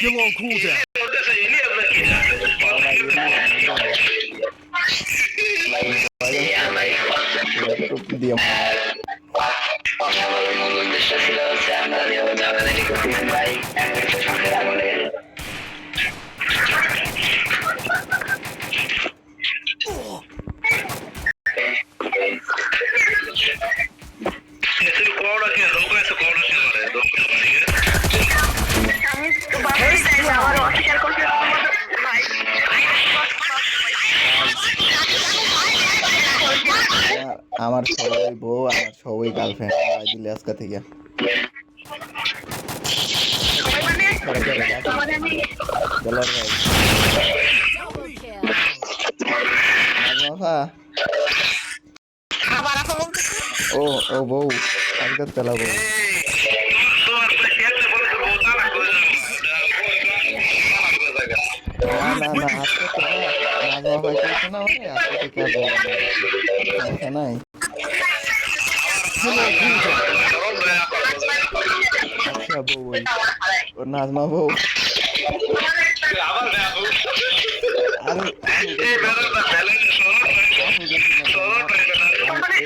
You won't cool down. Diamante. তোমাদের আমি গেলার ভাই নাজমাফা আবার এখন বলতেছি ও ও বউ আজকে তেলা বউ তোমার প্রেসিডেন্ট বলে তো বলতা না করে না না না আজকে তো নাজমাফা কিছু না হয় আজকে থেকে আর বউ না। সমস্যা নাই আচ্ছা বউ ওই ওর নাজমা বউ আবার দেখো আরে এই বেড়াটা ব্যালেন্স সরল করে সরল করে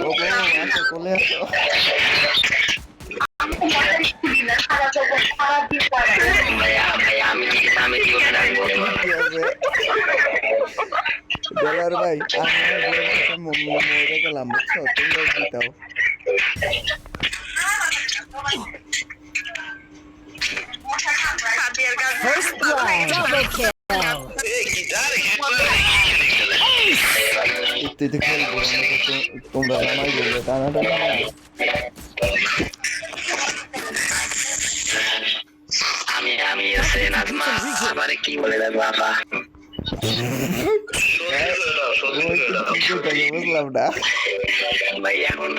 ও বউ আসো কোলে আসো কি আছে ডলার ভাই আমি মরে গেলাম বুঝছ তোমরা জিতাও First blood. Double kill. তো খেলব তোমরা জানাই বলবে টানা টানা আমি আমি আছে নাজমা আমারে কি বলে দেবো আপা বুঝলাম না ভাই এখন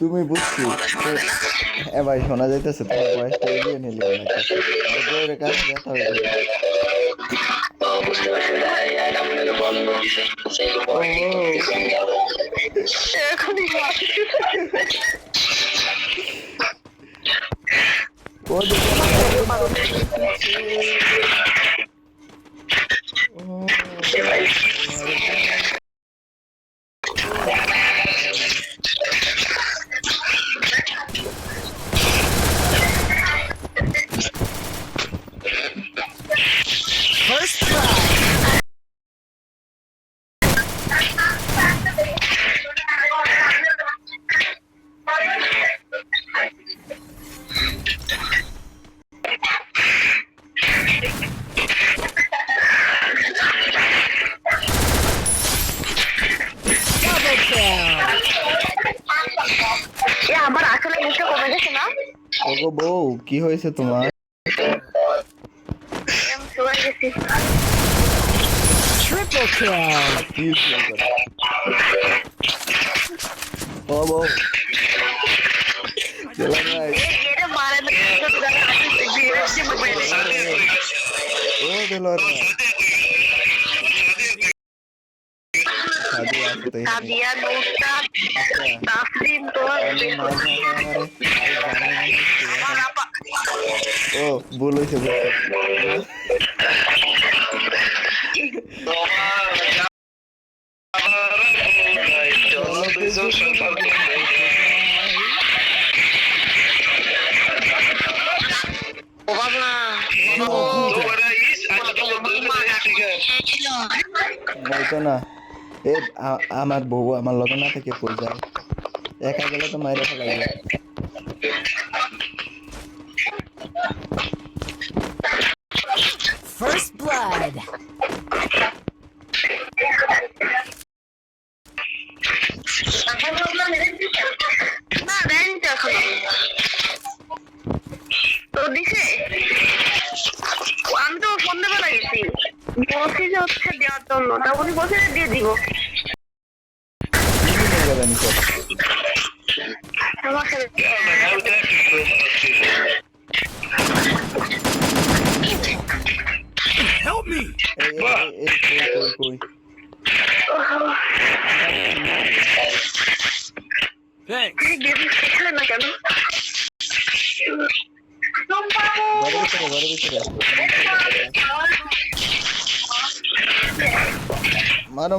তুমি বুঝছি এ ভাই শোনা যাইতেছে তোমার বয়সটা এগিয়ে নিলি অনেক কাছে ব্যথা যাবে বুঝতে পারছি ভাই আমাকে তো বন্ধ দিছে ও, এখনই ও দেখো। ও, First কি হয়েছে তোমার আমি সবাই গেছি Triple kill. কি feel করো? ও বউ চলো ভাই এরে মারে ও, ভুল হয়েছে না, এ আমার বউ আমার লগে না থেকে কই যায়। একা গেলে তো মাইরে ফেলা জন্য তা উনি বলছে দিয়ে দিব Help me! Hey, hey, hey, hey, hey, hey, hey.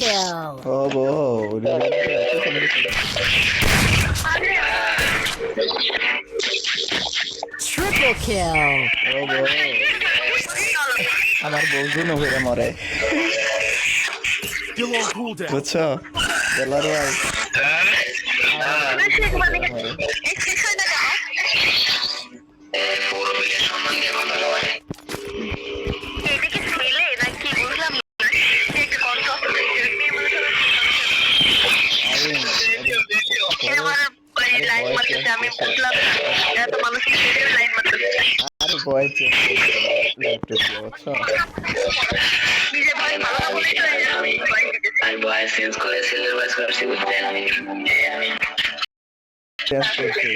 kill. ও বউ রিভেঞ্জ দেয় এত সুন্দর করে। Triple kill. ও বউ আমার বউ জন্য হয়ে মরে Still on cooldown. বুঝছ বেলার ভাই লাইন মারতেছে আমি বুঝলাম না এত মানুষ লাইন মারতেছে আরে বয় চেঞ্জ করতে বুঝছ নিজে ভাই ভালো না বলেই তো আমি ভয় পেয়েছি। আমি ভয়েস চেঞ্জ করে ছেলের ভয়েস করছি বুঝতে আমি আমি চেঞ্জ করতে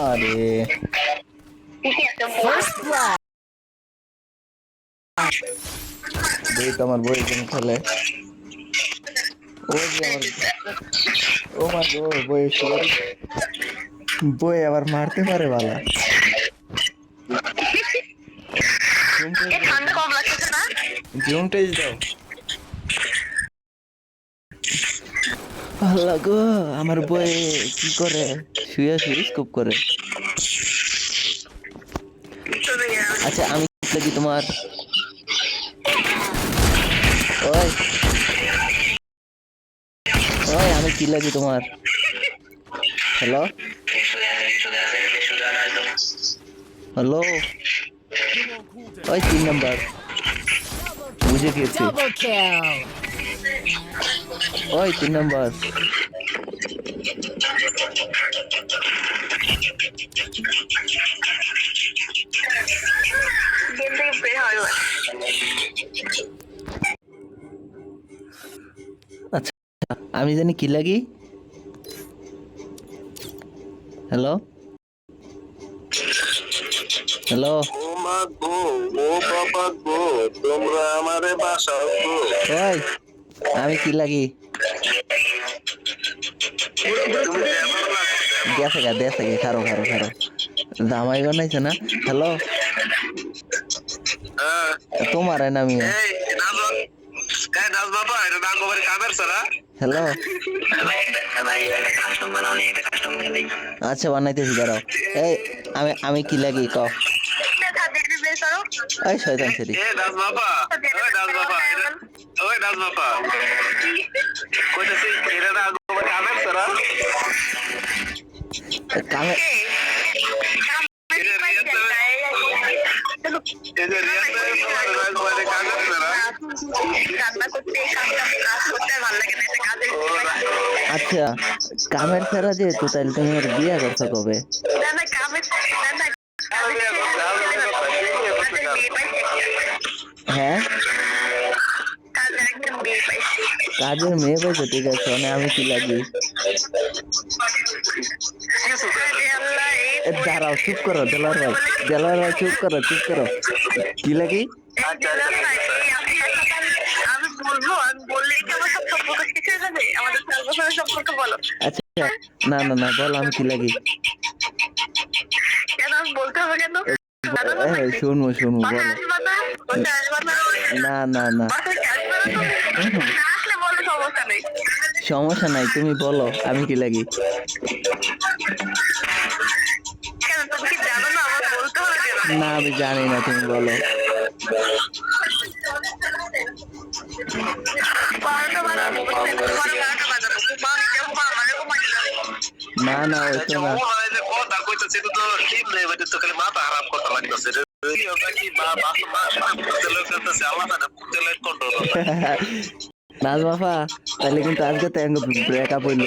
আরে ঠিকই আছে First blood. এই তো আমার বই খেলে। ও যে আমার ও মা গো বই বই আবার মারতে পারে বালা। জুম টেজ দাও। আল্লাহ গো আমার বই কি করে? শুয়ে শুয়ে স্কুপ করে। আচ্ছা আমি কি তোমার ওই। ওই আমি কি লাগি তোমার। হ্যালো? হ্যালো? ওই তিন নাম্বার। বুঝে গেছি। ওই তিন নাম্বার। আমি জানি কি লাগি? হ্যালো হ্যালো আমি কি লাগি? দেশে গা দেশে গে খারো খারো খারো। জামাই বানাইছে না? হ্যালো হ্যাঁ। তোমার না আমি এই নাজ এই নাজ বাবা এটা ডাঙ্গোবাড়ি কামের সারা হ্যালো আচ্ছা বানাইতেছি দাঁড়াও। এই আমি আমি কি লাগি ক? দেখা দেখবি বের করো ওই শয়তান সেরি এ আচ্ছা কামের ফেরা যে তো তাহলে তুমি ওর বিয়ে করছ কবে? না না কামের না না কাজের মেয়ে পাইছে হ্যাঁ? কাজের একটা মেয়ে পাইছে কাজের মেয়ে পাইছো ঠিক আছে মানে আমি কি লাগি? আরে আল্লাহ এই এ দাঁড়াও, চুপ করো, দেলার ভাই দেলার ভাই, চুপ করো চুপ করো। কি লাগি? না না না বল আমি কি লাগি? কেন আমি বলতে হবে কেন? না শুনব শুনব বলো। না? না? না সমস্যা নাই। তুমি বলো আমি কি লাগি? না আমি জানি না তুমি বলো। না না ওই আচ্ছা তো না মনে কথা কইতাছে এটা তো ঠিক নেই এটা তো খালি মাথা কথা লাগতেছে নাজ তাহলে কিন্তু আজকে তো ব্রেকআপ হইল?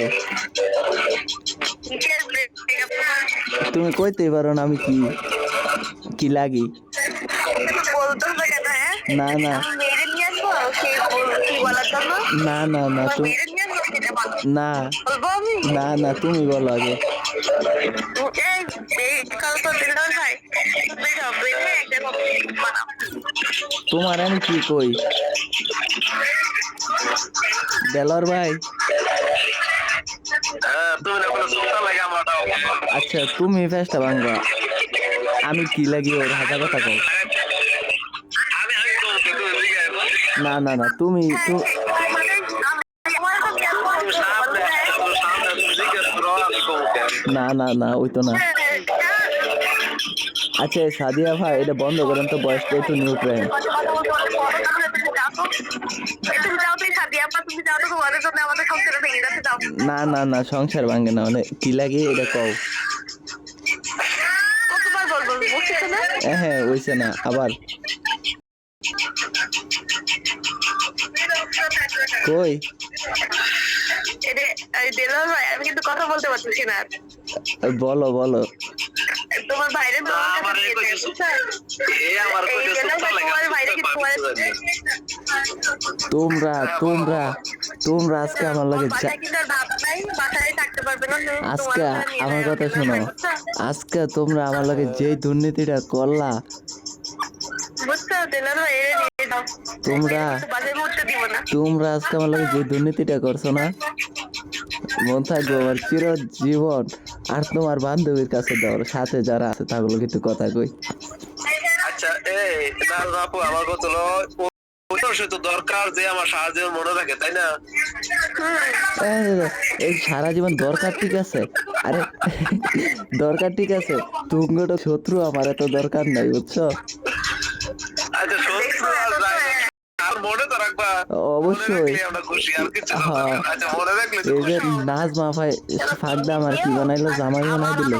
তুমি কইতেই পারো না আমি কি কি লাগি হ্যাঁ? না না? না না না তুমি। না? না না তুমি বলো আগে। তোমার আমি কি কই? দেলর ভাই। হ্যাঁ তুমি না কোনো সুতা লাগে আমারটা আচ্ছা তুমি ফেসটা ভাঙবা। আমি কি লাগি ওর হাজার কথা কও? না না না তুমি তু- মানে, আমি- আমার তো কেন বলছো? সামনে বলো, সামনে তুমি দিকে করো আমি কমতে না না না, ওই তো না হ্যাঁ? আচ্ছা সাদিয়া ভাই, এটা বন্ধ করেন তো, বয়সটা একটু নিউট রাখেন। না না না, সংসার ভাঙে না মানে কি লাগে এটা কও? এ হ্যাঁ ওইছে না, আবার কই আমি কিন্তু কথা বলতে পারতেছি না বলো বলো। তোমার বাইরে লাগে তোমার কি তোমার তোমরা আজকে আমার লাগে যা- বাসায় কিন্তু আর ভাত নাই, বাসায় থাকতে পারবে না, তুমি- আজকে আমার কথা শোনো। আজকে তোমরা আমার লাগে যে দুর্নীতিটা করলা। তোমরা তোমরা আজকে আমার লাগে যে দুর্নীতিটা করছ না মন থাকবে আমার চির জীবন আর তোমার বান্ধবীর কাছে দাও সাথে যারা আছে তাগুলো কিন্তু কথা কই। আচ্ছা এই বাপু আমার কত হলো দরকার যে আমার সাহায্যের মনে রাখে তাই না? এই সারা জীবন দরকার ঠিক আছে। আরে দরকার ঠিক আছে। তুঙ্গটা শত্রু আমার এত দরকার নাই বুঝছ? মনে তো রাখবা অবশ্যই। রাখলে আমরা খুশি আর কিছু না। হ্যাঁ। আচ্ছা রাখলে তো এই যে খুশি। মাফাই ফাঁকদা আমার কি বানাইলো জামাই বানাই দিল।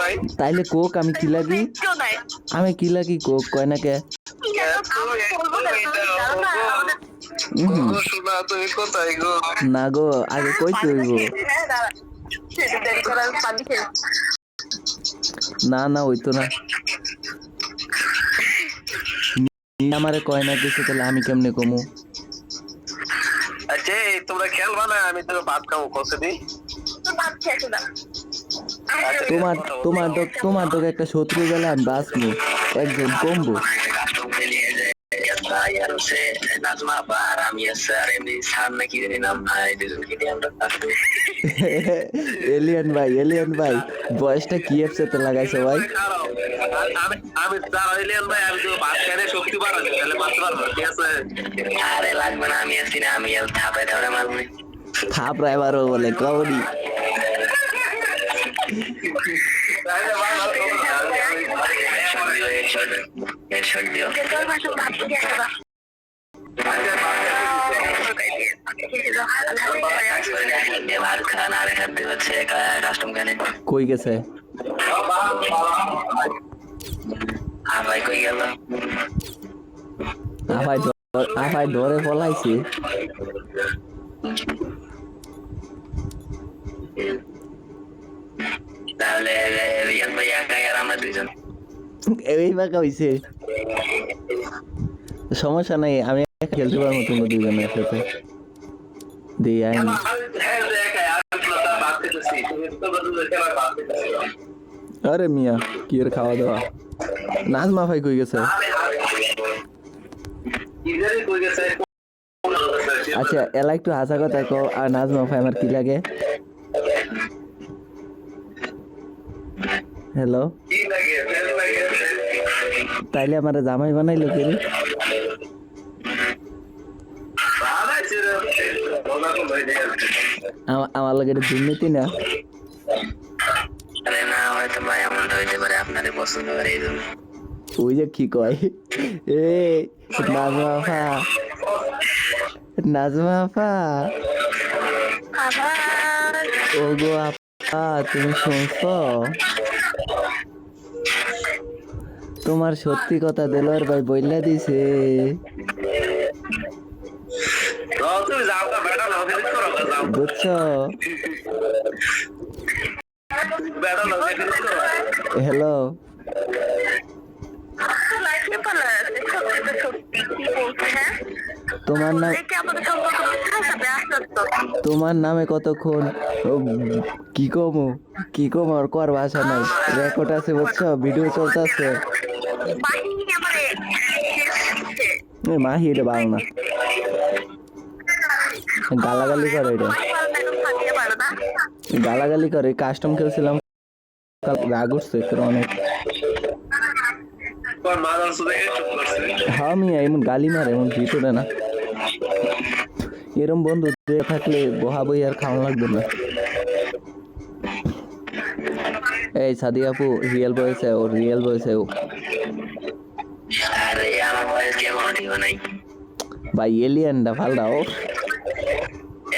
নাই। তাইলে কোক আমি কি লাগি? আমি কি লাগি কোক কয় না কে? না, না, গো। উহুম, গো, শোনা তুমি কোথায় গো? না গো আগে কইতে হইব হ্যাঁ, দাঁড়া। সেটা দেরি করে আমি পানি খেয়ে না না হইতো না আমারে কয় না কিছু তাহলে আমি কেমনে কমু? আচ্ছা এই তোমরা খেলবা না আমি তো ভাত খাব কতদিন দিই ভাত খেয়েছো না। আচ্ছা, তোমার তোমার তো তোমার তোকে একটা শত্রু গেলে আমি বাঁচবো। একজন কমবো। ভাই আর হচ্ছে নাজমা আপা আর আমি আছে আর এমনি সার নাকি জানি নাম ভাই দুজনকে দিয়ে আমরা থাকব এলিয়ান ভাই এলিয়ান ভাই বয়সটা কি এফসেতে লাগাইছো ভাই আমি আমি যারা এলিয়ান ভাই আমি তো ভাত খাইলে শক্তি বাড়াচ্ছি তাহলে মাত্র পারব ঠিক আছে আরে লাগবে না আমি আছি না আমি আর থাপে ধরে মারবো থাপ রাইবারও বলে কবডি ভাই, কই গেছে? আর কই গেল? আফাই ধর- ধরে পলাইছে। তাহলে রিয়ান ভাই আমরা দুইজন। এই বাঁকা হইছে। সমস্যা নাই, আমি খেলতে পারব তুমি দুজনের সাথে। দিয়ে আইন আর মিয়া, কি এর খাওয়া দাওয়া? নাচ মাফাই কই গেছে? আচ্ছা এলা একটু হাসা কথা কো আর নাচ মাফাই আমার কি লাগে? হ্যালো? তাইলে আমার জামাই বানাইলো কে আমার লাগে দুর্নীতি না? ওই যে কি কয়? এ নাজমা আফা। নাজমা আফা। ওগো আপা তুমি শুনছো? তোমার সত্যি কথা দেলোয়ার ভাই বইলা দিছে। বুঝছ? হ্যালো। হ্যাঁ তোমার নাম তোমার নামে কতক্ষণ? কি কমো? কি কম? আর কর ভাষা নাই। রেকর্ড আছে বুঝছ? ভিডিও চলতেছে। মাহি এটা বাং না। গালাগালি করে এটা। গালাগালি করে কাস্টম খেলছিলাম। রাগ উঠছে অনেক। হ্যাঁ মিয়া এমন গালি মারে এমন ভিতরে না। এরম বন্ধু যে থাকলে বহা বই আর খাওয়া লাগবে না। এই সাদি আপু রিয়েল বয়েছে ও রিয়েল বয়েছে ও নাই। ভাই এলিয়ানটা ফালদাও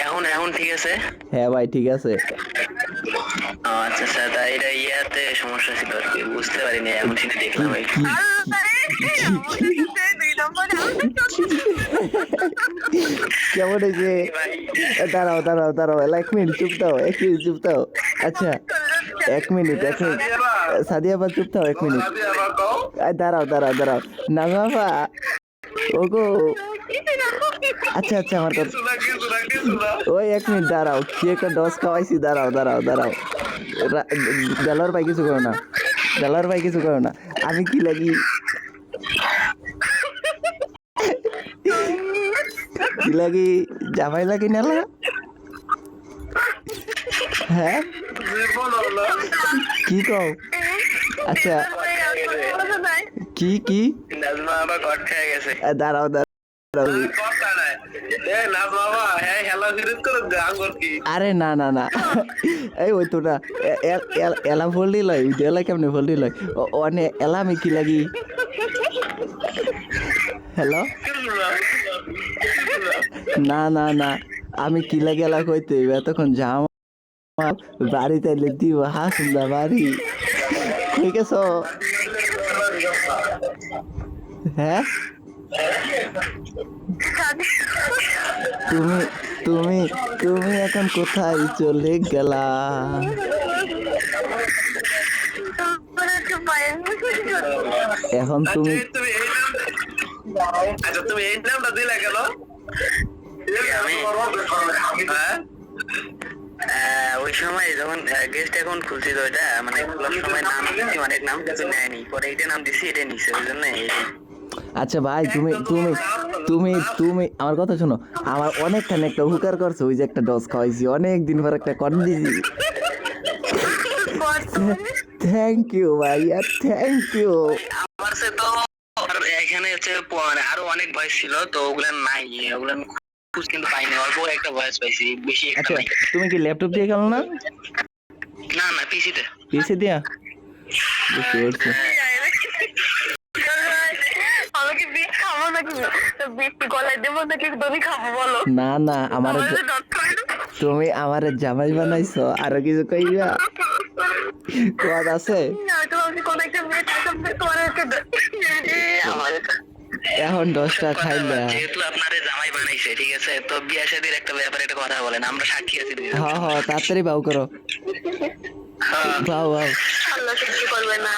এখন এখন ঠিক আছে? হ্যাঁ ভাই ঠিক আছে। আচ্ছা আচ্ছা তা এটা ইয়াতে সমস্যা ছিল আর কি বুঝতে পারিনি এখন সেটা দেখলাম কেমন হয়েছে? দাঁড়াও দাঁড়াও দাঁড়াও এক মিনিট চুপ দাও এক মিনিট চুপ দাও। আচ্ছা এক মিনিট এক মিনিট। সাদিয়া বা চুপ দাও এক মিনিট। দাঁড়াও দাঁড়াও দাঁড়াও। না বাবা ওগো। আচ্ছা আচ্ছা আমার কথা ওই এক মিনিট দাঁড়াও কি একটা ডস খাওয়াইছি দাঁড়াও দাঁড়াও দাঁড়াও। দেলার ভাই কিছু করো না দেলার ভাই কিছু করো না। আমি কি লাগি? কি লাগি? জামাই লাগি নালা হ্যাঁ? কি কও? আচ্ছা। কি কি? নাজমা আবার কট খেয়ে গেছে। দাঁড়াও দাঁড়াও হ্যাঁ আরে না না না। এই ওই তো না এলা ফল্ডি লয় এলা কেমনে ফল্ডি লয়? অনে এলা আমি কি লাগি? হ্যালো? না না না আমি কি লাগে এলা কইতে এতক্ষণ জামা বাড়িতে দিব হাসুন বাড়ি। ঠিক আছে? হ্যাঁ? তুমি তুমি তুমি এখন কোথায় চলে গেলা? এখন তুমি আচ্ছা, তুমি এই নাম আচ্ছা তুমি এই নামটা দিলে কেন? হ্যাঁ? ওই সময় যখন গেস্ট এখন খুলছি তো ওইটা মানে খোলার সময় নাম দিচ্ছি অনেক নাম কিন্তু নেয়নি। পরে এইটা নাম দিছি এটা নিছে ওই জন্য আচ্ছা ভাই তুমি তুমি তুমি তুমি আমার কথা শোনো। আমার অনেকখানি একটা উপকার করছ ওই যে একটা ডস খাওয়াইছি অনেক দিন পর একটা কর দিয়েছি থ্যাংক ইউ ভাইয়া থ্যাংক ইউ আমার সে তো আর এখানে হচ্ছে আরও অনেক ভয়েস ছিল তো ওগুলা নাই ওগুলা আমি খুঁজ কিন্তু পাইনি অল্প একটা ভয়েস পাইছি বেশি একটা আচ্ছা তুমি কি ল্যাপটপ দিয়ে গেল না? না না পিসিতে পিসি দিয়া? বুঝতে পারছি আমাকে বিট খাব নাকি বিট গলায় দেবো নাকি দড়ি খাব বলো। না না আমার তুমি আমার জামাই বানাইছো আরও কিছু কইবা? কোয়াদ আছে? না তো আমি কোন একটা মেয়ে থাকবে তোমার হচ্ছে আমার এখন দশটা খাইলা। যেহেতু আপনারে জামাই বানাইছে ঠিক আছে? তো বিয়া শাদির একটা ব্যাপারে একটা কথা বলেন আমরা সাক্ষী আছি দুইজন। হ হ তাড়াতাড়ি বাউ করো। হ্যাঁ। বাউ বাউ। আল্লাহ কিছু করবে না।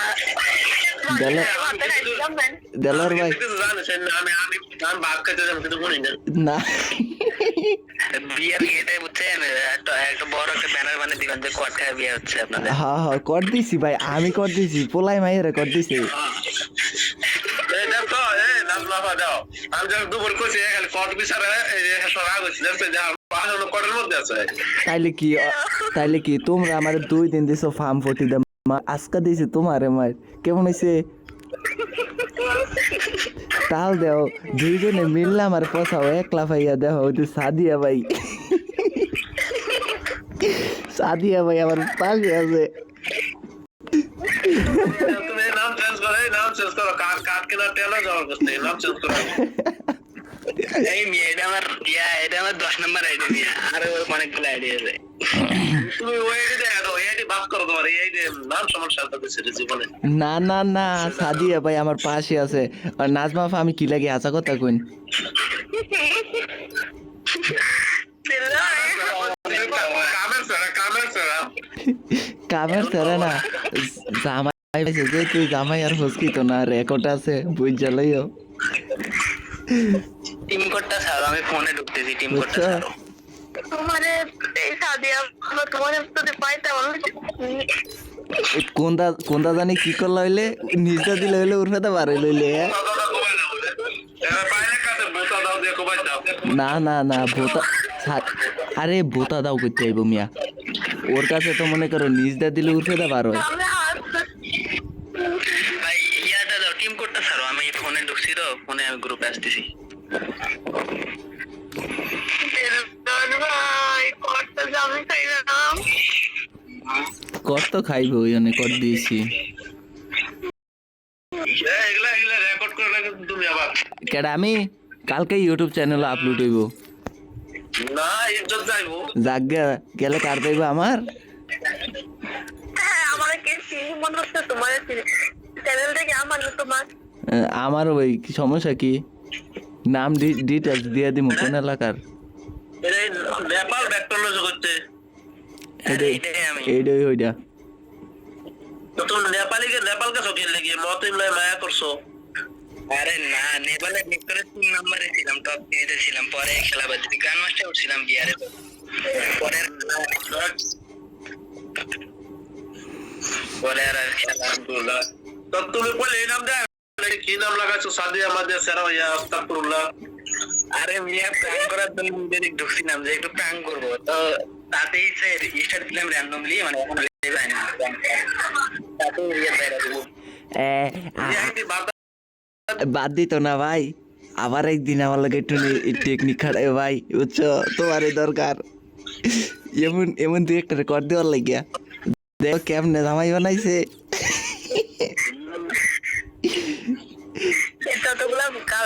দেলোর ভাই। না। আমি আমি আমি ভাত খাইতে যাব কিন্তু বলি না না বিয়ার গেটে বুঝছেন একটা একটা বড় একটা ব্যানার বানিয়ে দিবেন যে কটকায় বিয়ে হচ্ছে আপনাদের হ হ কর দিছি ভাই আমি কর দিছি পোলাই মাইরে কর দিছি। কট তাইলে কি তাইলে কি তোমরা আমার দুই দিন দিছো ফার্ম ফটি দে আজকা দিছি তোমারে মার কেমন হইছে? তাল দেও, দুইজনে মিললাম আর পসাও একলা ভাইয়া দেখো ওই তো সাদিয়া ভাই। সাদিয়া ভাই আমার পাশে আছে। তুমি এই নাম চেঞ্জ করো এই নাম চেঞ্জ করো কাঠ কাঠ কেনার টেলর যাওয়ার করতে নাম চেঞ্জ করো এই মিয়া, এটা আমার ইয়া এটা আমার দশ নম্বর আইডি, মিয়া। আরও অনেকগুলো আইডি আছে। তুমি বাস করো তোমার নাম সমস্যা জীবনে। না না না সাদিয়া ভাই আমার পাশে আছে। আর নাজমা আমি কি লাগে আশা কথা কইন? কামের ধরে না। জামাই পাইছে যে তুই জামাই আর হসকি তো না রেকর্ড আছে বুঝ জ্বালাইও টিম কোডটা ছাড়ো আমি ফোনে ঢুকতেছি টিম কোডটা ছাড়ো। তোমারে এই সাদিয়া তোমারে যদি পাইতে আমার কোনটা কোনটা জানি কি করলা হইলে নিজটা দিলে হইলে উঠে তো বারে লইলে হ্যাঁ? না না না ভোতা আরে ভোতা দাও করতে আইব মিয়া। ওর কাছে তো মনে করো নিজটা দিলে উঠে ছাড়ো আমি ফোনে ঢুকছি তো ফোনে আমি গ্রুপে আসতেছি। ভাই কষ্ট জামি খাই কর তো খাইব ওই অনেক কর দিয়েছি। কেডা আমি? কালকে ইউটিউব চ্যানেলে আপলোড হইব। না ইজ্জত যাইবো জাগা গেলে কার পাইব আমার? হ্যাঁ আমার ওই সমস্যা কি? নাম ডিটেলস দিয়ে দিব কোন এলাকার? এটা এই করতে এইটাই ওইটা তো তুমি নেপালিকে নেপালকে সকিয়ে লেগে মত মায়া করছ? আরে না নেপালে ভিক্টরে তিন নম্বরে ছিলাম টপ থ্রিতে ছিলাম পরে খেলা বাদ দিই গ্র্যান্ড মাস্টার উঠছিলাম বিয়ারে পরে পরে আর খেলা আলহামদুলিল্লাহ তো তুমি বলে এই নাম দেয়। কি নাম লাগাইছো? সাদিয়া মাদিয়া সেরা ইয়া আস্তাগফিরুল্লাহ আরে মিয়া প্র্যাঙ্ক করার জন্য নিজেরই ঢুকছিলাম যে একটু প্র্যাঙ্ক করব। তো তাতেই সে স্টার্ট দিলাম র্যান্ডমলি মানে এখন হয় না। বাইরে দেবো বাদ দিত না ভাই। আবার একদিন আমার লাগে একটু টেকনিক খাটাই ভাই বুঝছ? তোমারই দরকার। এমন এমন দুই একটা রেকর্ড দেওয়ার লাগিয়া। দেখো কেমনে জামাই বানাইছে। যতগুলো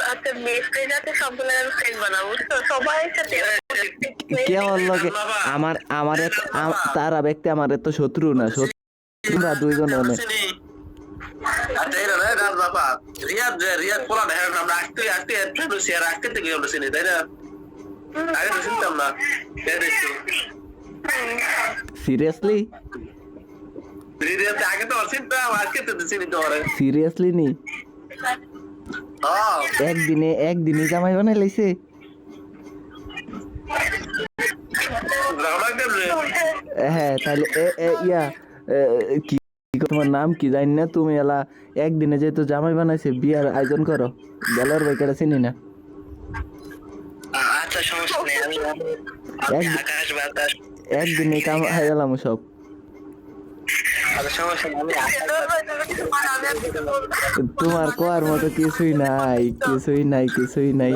হাতে মেয়ে ফ্রেন্ড আছে সবগুলো আমি ফ্রেন্ড বানাবো। সবাই সাথে কেমন লাগে আমার আমার তারা ব্যক্তি আমার এত শত্রু না শত্রুরা দুইজন অনেক আমরা আমরা তো সিরিয়াসলি তো তো তো সিরিয়াসলি নি? একদিনে একদিনে জামাই বানাই লাইছে। হ্যাঁ তাহলে ইয়া কি তোমার নাম কি জানি না তুমি এলা একদিনে যেহেতু জামাই বানাইছে বিয়ার আয়োজন করো। বেলার বাইকাটা চিনি না? আচ্ছা একদিনে কাম হাই গেলাম সব। তোমার কোয়ার মতো কিছুই নাই কিছুই নাই কিছুই নাই।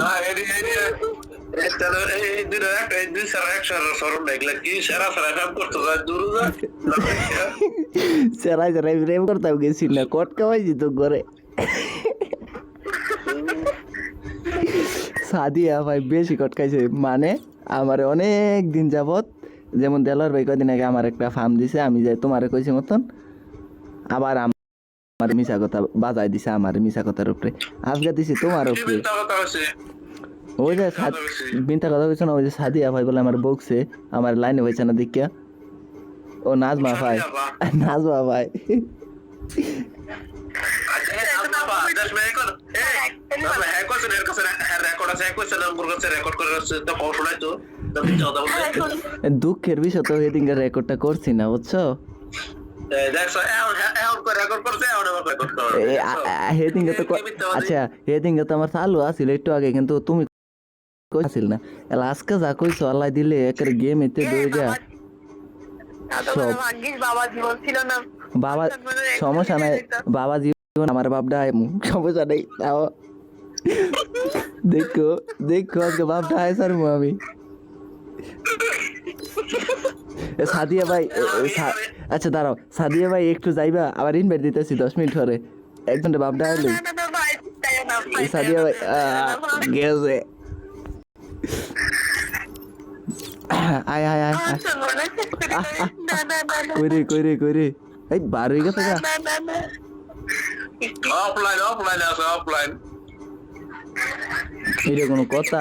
সেরাই সেরাই প্রেম করতাম গেছি না কট কামাইছি তো ঘরে। সাদিয়া ভাই বেশি কটকাইছে মানে আমার অনেক দিন যাবত যেমন দেলার ভাই কদিন আগে আমার একটা ফার্ম দিছে আমি যাই তোমারে কইছি মতন আবার আমার মিশা কথা বাজাই দিছে আমার মিশা কথার উপরে। আজকে দিছি তোমার উপরে। ওই যে বিনতা কথা কইছ না ওই যে সাদিয়া ভাই বলে আমার বকছে আমার লাইনে হয়েছে না দেখিয়া। ও নাজমা ভাই। নাজমা ভাই। আচ্ছা হ্যাঁ কাছে হ্যাঁ রেকর্ড আছে হ্যাঁ রেকর্ড করে তো কল শোনাই তো দুঃখের বিষয় তো এদিনকার রেকর্ডটা করছি না বুঝছ? আচ্ছা হেদিনকে তো আমার চালু আছিল একটু আগে কিন্তু তুমি কইছিল না? এলা আজকে যা কইছো আল্লাহ দিলে একের গেম এতে দই যা সব। বাবা জীবন ছিল না। বাবা সমস্যা নাই বাবা জীবন আমার বাপটা সমস্যা নেই দেখো দেখো আজকে বাপটা আয় আমি। সাদিয়া ভাই আচ্ছা দাঁড়াও সাদিয়া ভাই একটু যাইবা আবার ইনভাইট দিতেছি দশ মিনিট পরে। এক ঘণ্টা বাপটা আসলে সাদিয়া ভাই গেছে। আয় আয় আয় কইরে কইরে কইরে এই বার হয়ে গেছে গা। অফলাইন অফলাইন আছে অফলাইন এটা কোনো কথা?